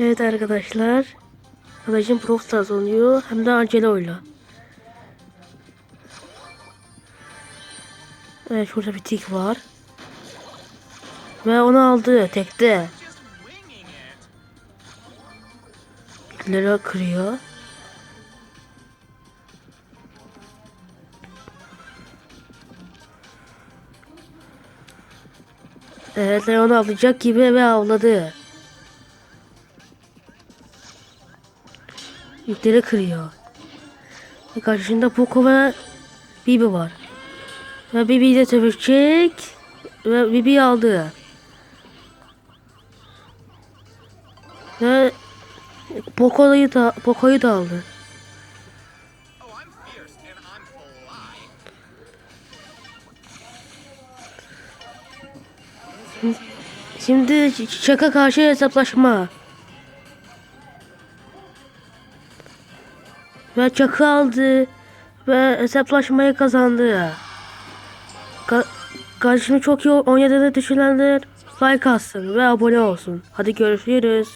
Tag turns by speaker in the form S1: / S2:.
S1: Evet arkadaşlar. Arkadaşım Pro Stars oynuyor. Hem de Angelo'yla. Evet şurada bir tik var. Ve onu aldı tekte. Lira kırıyor. Evet Leon alacak gibi ve avladı. Yükleri kırıyor. Ve Karşısında Poco ve Bibi var. Ve Bibi de dövüşecek. Ve Bibi aldı. Ve Poco'yu da Poco'yu da aldı. Şimdi şaka karşı hesaplaşma. Ve çakı aldı. Ve hesaplaşmayı kazandı. Ka karşını çok iyi oynadığını düşünenler like atsın ve abone olsun. Hadi görüşürüz.